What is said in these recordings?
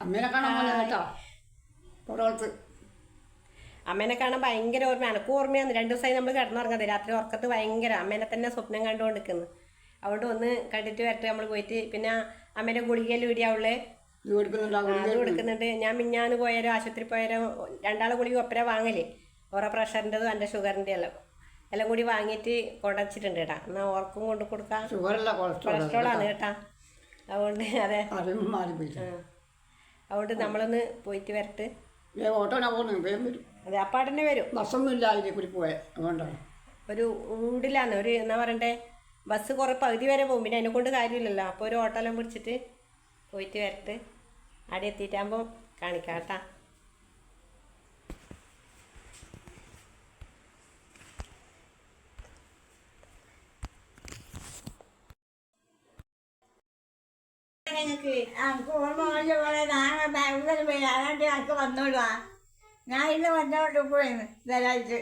അമ്മേനെ കാണാൻ പോലെ കേട്ടോ. പുറത്ത് അമ്മേനെ കാണാൻ ഭയങ്കര ഓർമ്മ എനക്കും ഓർമ്മയാണ്. രണ്ട് ദിവസമായി നമ്മൾ കിടന്നുറങ്ങാതെ. രാത്രി ഉറക്കത്ത് ഭയങ്കര അമ്മേനെ തന്നെ സ്വപ്നം കണ്ടുകൊണ്ട് നിൽക്കുന്നു അവിടെ ഒന്ന് കണ്ടിട്ട് വരട്ടെ നമ്മൾ പോയിട്ട്. പിന്നെ അമ്മേന്റെ ഗുളികയിൽ വീടി അവളെ കൊടുക്കുന്നുണ്ട്? ഞാൻ മിഞ്ഞാന്ന് പോയാലും ആശുപത്രി പോയാലും രണ്ടാളെ ഗുളിക ഒപ്പര വാങ്ങൽ. ഓരോ പ്രഷറിന്റെതും എന്റെ ഷുഗറിന്റെ എല്ലാം. എല്ലാം കൂടി വാങ്ങിയിട്ട് കൊടച്ചിട്ടുണ്ട് കേട്ടാ. എന്നാൽ ഓർക്കും കൊണ്ട് കൊടുക്കാം. കൊളസ്ട്രോൾ കൊളസ്ട്രോളാണ് കേട്ടാ. അതുകൊണ്ട് അതെ. അതുകൊണ്ട് നമ്മളൊന്ന് പോയിട്ട് വരട്ട്. ഓട്ടോനാ പോകുന്നത് വേഗം വരും. അതെ അപ്പാടന്നെ വരും. ബസ്സൊന്നും ഇല്ല അതിനെ കൂടി പോയെ അതുകൊണ്ടാണ്. ഒരു ഊടിലാണ് ഒരു എന്നാ പറയണ്ടേ ബസ് കുറേ പകുതി വരെ പോകും പിന്നെ അതിനെ കൊണ്ട് കാര്യമില്ലല്ലോ അപ്പോൾ ഒരു ഓട്ടോലം പിടിച്ചിട്ട് പോയിട്ട് വരട്ട്. അവിടെ എത്തിയിട്ടാകുമ്പോൾ കാണിക്കാം കേട്ടാ. ഞങ്ങൾക്ക് വന്ന ബാംഗ്ലൂർ പോയി അതാണ്ട് ഞങ്ങൾക്ക് വന്നോളൂ ഞാൻ ഇന്ന് വന്നോട്ട് പോയിന്ന് ഇതായിട്ട്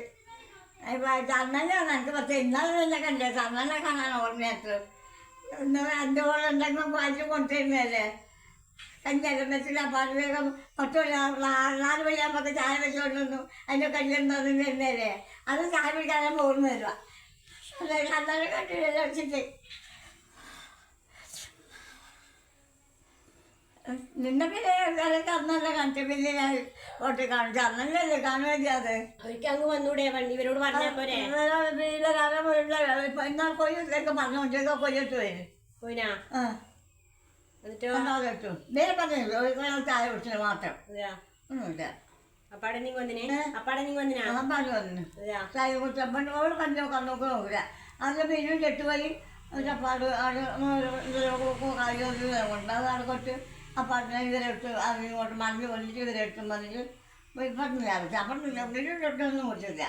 ചന്ദനാണ് എനിക്ക് പക്ഷേ ഇന്നലെ തന്നെ കണ്ടേ. ചന്ദനെ കാണാൻ ഓർമ്മയായിട്ട് ഇന്നലെ എന്റെ പോലെ എന്തെങ്കിലും വായിച്ച് കൊണ്ടുവരുന്നതല്ലേ? കഞ്ഞിടത്തിൽ അപ്പം വേഗം പത്ത് മണി നാല് മണിയാകുമ്പോൾ ചായ വെച്ചുകൊണ്ടൊന്നു അതിന്റെ കല്യാണം തന്നു വരുന്നതല്ലേ അത് ചായ പിടിക്കാനും ഓർമ്മ വരുക അന്നേരം കണ്ടില്ല വെച്ചിട്ട്. നിന്നെ പിന്നെ അന്നല്ല കാണിച്ചു പിന്നെ ഞാൻ ഓട്ടി കാണിച്ചു അന്നല്ലേ കാണുകയും അത് അവർക്ക് അങ്ങ് വന്നൂടെ വണ്ടി ഇവരോട് പറഞ്ഞാൽ പോരെ എന്നാൽ കൊയ്യൊക്കെ പറഞ്ഞുകൊണ്ടൊക്കെ കൊയ്യത്ത് വരും എന്നിട്ടോ നേരെ പറഞ്ഞു ചായ കുടിച്ചത് മാത്രം ഒന്നുമില്ല അപ്പാടെ നീ വന്നിനെ അപ്പാടെ നീ വന്നിനാ വന്നു കണ്ണൊക്കെ നോക്കില്ല ചെട്ടുപോയി അത് അപ്പാട്ടിനെ ഇവരെടുത്ത് അതിങ്ങോട്ട് മണ്ണ് കൊല്ലിച്ച് ഇവരെടുത്ത് വന്നിട്ട് പറഞ്ഞില്ല അപ്പം വീണ്ടും തൊട്ടൊന്നും കുറിച്ചില്ല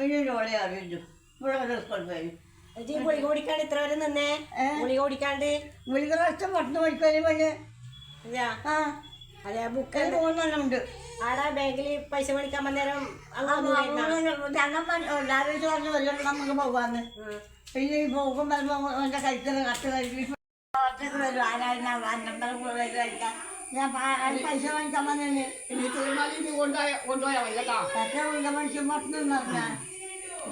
വീണ്ടും ഓളെ അറിയിച്ചു. ഇവിടെ ഒരു സ്കൂളിൽ പോയി. എന്നിട്ട് ഈ ഗുളിക കുടിക്കാണ്ട് ഇത്ര വരെ നിന്നേ? ഗുളിക കുടിക്കാണ്ട്? വിളിക വർഷം പത്ത് മണിക്കൂർ പോയി ആ. അതെ ബുക്ക് അത് മൂന്നെണ്ണമുണ്ട് ആടെ ബാങ്കിൽ പൈസ മേടിക്കാൻ വന്നേരം എല്ലാവരും നമുക്ക് പോകാന്ന് പിന്നെ ഈ പോകും കട്ട് എന്റെ കഴിക്കുന്ന കത്ത് കഴിക്കും ഒറ്റയ്ക്ക് വരും ആരായിരുന്നു അന്നത്തെ വരും കഴിക്കാൻ ഞാൻ പൈസ വാങ്ങിക്കാൻ വന്നു ഇനി തിരുമാലിക്ക് കൊണ്ടുപോയ കൊണ്ടുപോയാ മതി കേട്ടോ. എത്ര വിളിക്കാൻ മനുഷ്യൻ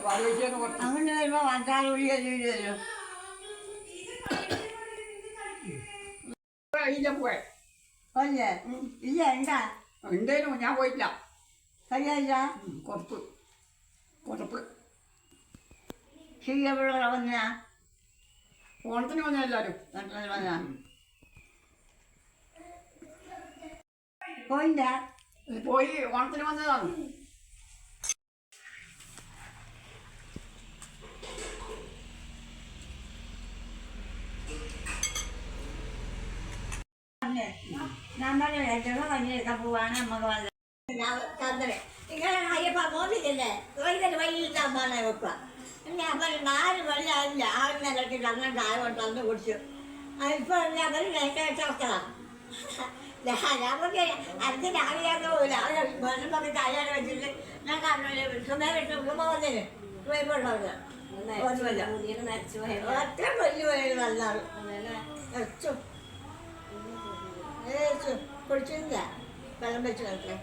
പരീക്ഷയൊക്കെ കൊടുത്തു. അങ്ങനെ വരുമ്പോ വാങ്ങാൻ വിളി കഴിഞ്ഞ് വരും ഇല്ല പോയെ അല്ലേ ഇല്ല എന്താ ഉണ്ടേനു ഞാൻ പോയില്ല കഴിയില്ല ഉം, കുറച്ച് ശരി എവിടെ വന്ന ഓണത്തിന് വന്ന എല്ലാവരും ഞാൻ. പോയില്ല. പോയി. ഓണത്തിന് വന്നതാണ്. ഞാൻ പറഞ്ഞു ഏറ്റവും പണിയെടുക്കാൻ പോവാണ് നമുക്ക് വന്നത്? ചന്ദ്രൻ ഇങ്ങനെ അയ്യപ്പ മോദിക്കല്ലേ? വൈകുന്നേരം വൈകിട്ട് അമ്മാണ് വെക്കുക. ഞാൻ പറഞ്ഞു നാല് മണി ആയില്ല ആറ് നിലക്കിട്ട് അങ്ങനെ ചായ കൊണ്ട് തന്നു കുടിച്ചു ഇപ്പൊ ഞാൻ പറഞ്ഞു ഞാൻ പറഞ്ഞു അടുത്ത് രാവിലെ പോകില്ല വെള്ളം ചായ വെച്ചിട്ട് ഞാൻ ഉമ്മ വന്നിന് പോയിക്കൊണ്ടത് ഒന്നുമില്ല നരച്ചു പോയത് ഒറ്റ വലിയ വെച്ചു. ഏച്ചു കുടിച്ചില്ല വെള്ളം വെച്ച് നോക്കേ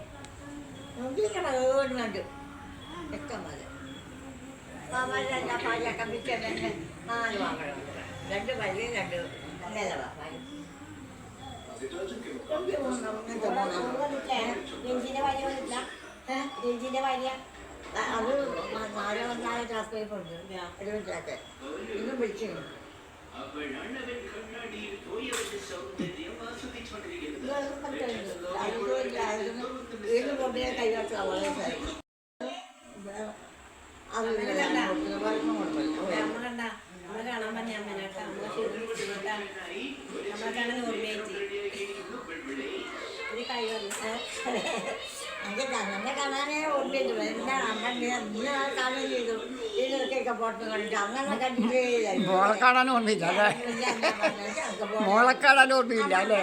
ക്ലാസ് പോയിട്ടുണ്ട് ഒരു ഇന്നും ഏത് കൊണ്ടേ കൈകാട്ട് വളരെ അത് നമ്മളെന്താ നമ്മളെ കാണാൻ പറഞ്ഞ അമ്മേനാട്ടാ നമ്മളെ ശരിട്ടാ നമ്മളെ കാണാൻ ഓർമ്മയായിട്ട് ഒരു കൈ വന്നു എനിക്ക് തന്നെ കാണാനേ ഓർമ്മയില്ല എന്താ അന്നെ അന്ന് കാണുകയും ചെയ്തു ഇതിലൊക്കെ പുറത്ത് കണ്ടിട്ട് അങ്ങനെ കണ്ടിട്ടേ ഇല്ല. മോളെ കാണാൻ ഓർമ്മയില്ല അല്ലേ മോളെ കാണാൻ ഓർമ്മയില്ല അല്ലേ